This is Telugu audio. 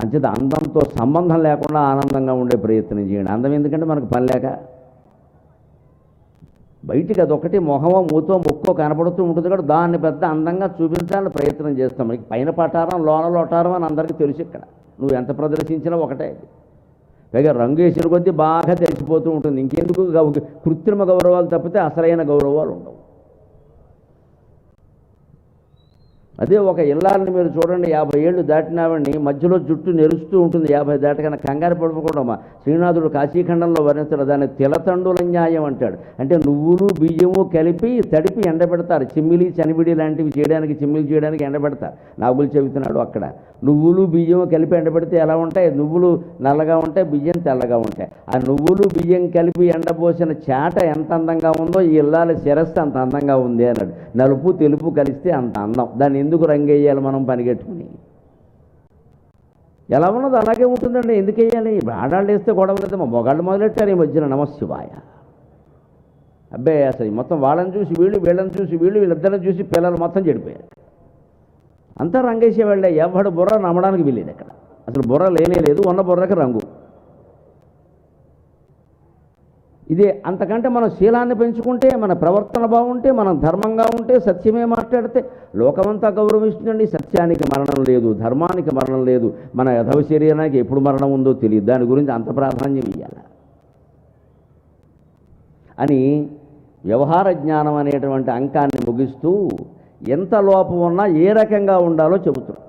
అంచేత అందంతో సంబంధం లేకుండా ఆనందంగా ఉండే ప్రయత్నం చేయండి. అందం ఎందుకంటే మనకు పని లేక. బయటికి అదొకటి మొహమో మూతో ముక్కో కనపడుతూ ఉంటుంది కూడా దాన్ని పెద్ద అందంగా చూపించాలని ప్రయత్నం చేస్తాం. మనకి పైన పటారం లోన లోటారం అని అందరికీ తెలుసు ఇక్కడ. నువ్వు ఎంత ప్రదర్శించినా ఒకటే పైగా రంగు వేసిన కొద్దీ బాగా తెలిసిపోతూ ఉంటుంది. ఇంకెందుకు కృత్రిమ గౌరవాలు తప్పితే అసలైన గౌరవాలు ఉండవు. అదే ఒక ఇల్లాలని మీరు చూడండి యాభై ఏళ్ళు దాటినావని మధ్యలో జుట్టు నెరుస్తూ ఉంటుంది యాభై దాటకన్నా కంగారు పడిపోకుండా శ్రీనాథుడు కాశీఖండంలో వర్ణిస్తాడు దాన్ని తిలతండుల న్యాయం అంటాడు. అంటే నువ్వులు బియ్యము కలిపి తడిపి ఎండబెడతారు. చిమ్మిలి చనిబిడి లాంటివి చేయడానికి చిమ్మిలి చేయడానికి ఎండబెడతారు. నాగులు చెబుతున్నాడు అక్కడ. నువ్వులు బియ్యము కలిపి ఎండబెడితే ఎలా ఉంటాయి? నువ్వులు నల్లగా ఉంటాయి బియ్యం తెల్లగా ఉంటాయి. ఆ నువ్వులు బియ్యం కలిపి ఎండబోసిన చేట ఎంత అందంగా ఉందో ఈ ఇల్లాల శిరస్సు అంత అందంగా ఉంది అన్నాడు. నలుపు తెలుపు కలిస్తే అంత అందం. దాన్ని ఎందుకు రంగేయాలి మనం పనిగట్టుకుని? ఎలా ఉన్నది అలాగే ఉంటుందండి ఎందుకు వేయాలి ఆడాళ్ళు వేస్తే గొడవ లేదు మా మొగాళ్ళు మొదలెట్టారు ఈ మధ్యన నమశివాయ అబ్బే అసలు మొత్తం వాళ్ళని చూసి వీళ్ళు వీళ్ళని చూసి వీళ్ళు వీళ్ళిద్దరిని చూసి పిల్లలు మొత్తం చెడిపోయారు. అంతా రంగేసేవాళ్ళే ఎవడు బుర్ర నమ్మడానికి వీలేదు అక్కడ. అసలు బుర్ర లేనే లేదు ఉన్న బుర్రకి రంగు. ఇదే అంతకంటే మన శీలాన్ని పెంచుకుంటే మన ప్రవర్తన బాగుంటే మనం ధర్మంగా ఉంటే సత్యమే మాట్లాడితే లోకమంతా గౌరవిస్తుందండి. సత్యానికి మరణం లేదు ధర్మానికి మరణం లేదు. మన యథవ శరీరానికి ఎప్పుడు మరణం ఉందో తెలియదు. దాని గురించి అంత ప్రాధాన్యం ఇవ్వాలి అని వ్యవహార జ్ఞానం అనేటువంటి అంకాన్ని ముగిస్తూ ఎంత లోపం ఉన్నా ఏ రకంగా ఉండాలో చెబుతున్నాం